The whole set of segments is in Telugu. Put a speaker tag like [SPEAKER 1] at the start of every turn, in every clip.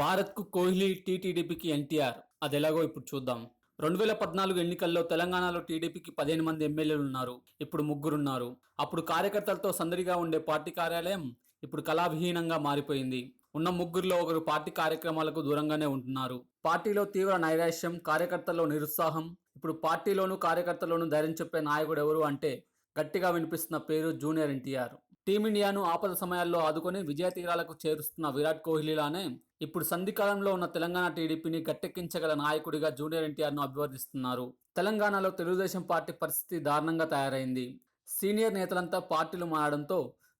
[SPEAKER 1] భారత్కు కోహ్లీ టీటీడీపీకి ఎన్టీఆర్. అది ఎలాగో ఇప్పుడు చూద్దాం. రెండు వేల పద్నాలుగు ఎన్నికల్లో తెలంగాణలో టీడీపీకి పదిహేను మంది ఎమ్మెల్యేలు ఉన్నారు. ఇప్పుడు ముగ్గురున్నారు. అప్పుడు కార్యకర్తలతో సందడిగా ఉండే పార్టీ కార్యాలయం ఇప్పుడు కళావిహీనంగా మారిపోయింది. ఉన్న ముగ్గురులో ఒకరు పార్టీ కార్యక్రమాలకు దూరంగానే ఉంటున్నారు. పార్టీలో తీవ్ర నైరాశ్యం కార్యకర్తల్లో నిరుత్సాహం ఇప్పుడు పార్టీలోనూ కార్యకర్తలోనూ ధైర్యం చెప్పే నాయకుడు ఎవరు అంటే గట్టిగా వినిపిస్తున్న పేరు జూనియర్ ఎన్టీఆర్. టీమిండియాను ఆపద సమయాల్లో ఆదుకొని విజయ తీరాలకు చేరుస్తున్న విరాట్ కోహ్లీలానే ఇప్పుడు సంధికాలంలో ఉన్న తెలంగాణ టీడీపీని గట్టెక్కించగల నాయకుడిగా జూనియర్ ఎన్టీఆర్ను అభివర్ణిస్తున్నారు తెలంగాణలో తెలుగుదేశం పార్టీ పరిస్థితి దారుణంగా తయారైంది. సీనియర్ నేతలంతా పార్టీలు మారడంతో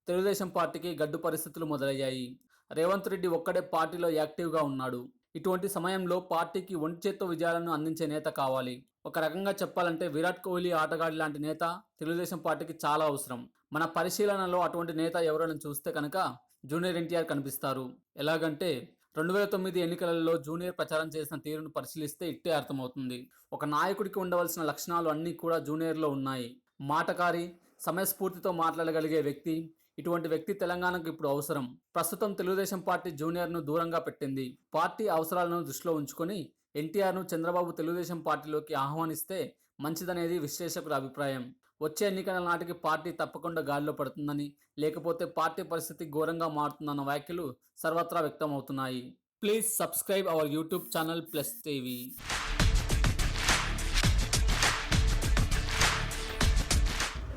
[SPEAKER 1] తెలుగుదేశం పార్టీకి గడ్డు పరిస్థితులు మొదలయ్యాయి. రేవంత్ రెడ్డి ఒక్కడే పార్టీలో యాక్టివ్గా ఉన్నాడు. ఇటువంటి సమయంలో పార్టీకి ఒంటి చేత్తో విజయాలను అందించే నేత కావాలి. ఒక రకంగా చెప్పాలంటే విరాట్ కోహ్లీ ఆటగాడి లాంటి నేత తెలుగుదేశం పార్టీకి చాలా అవసరం. మన పరిశీలనలో అటువంటి నేత ఎవరైనా చూస్తే కనుక జూనియర్ ఎన్టీఆర్ కనిపిస్తారు. ఎలాగంటే రెండు వేల తొమ్మిది ఎన్నికలలో జూనియర్ ప్రచారం చేసిన తీరును పరిశీలిస్తే ఇట్టే అర్థమవుతుంది. ఒక నాయకుడికి ఉండవలసిన లక్షణాలు అన్నీ కూడా జూనియర్లో ఉన్నాయి. మాటకారి సమయస్ఫూర్తితో మాట్లాడగలిగే వ్యక్తి. ఇటువంటి వ్యక్తి తెలంగాణకు ఇప్పుడు అవసరం. ప్రస్తుతం తెలుగుదేశం పార్టీ జూనియర్ను దూరంగా పెట్టింది. పార్టీ అవసరాలను దృష్టిలో ఉంచుకొని ఎన్టీఆర్ను చంద్రబాబు తెలుగుదేశం పార్టీలోకి ఆహ్వానిస్తే మంచిదనేది విశ్లేషకుల అభిప్రాయం. వచ్చే ఎన్నికల నాటికి పార్టీ తప్పకుండా గాలిలో పడుతుందని లేకపోతే పార్టీ పరిస్థితి ఘోరంగా మారుతుందన్న వ్యాఖ్యలు సర్వత్రా వ్యక్తమవుతున్నాయి. Please subscribe our YouTube channel plus TV.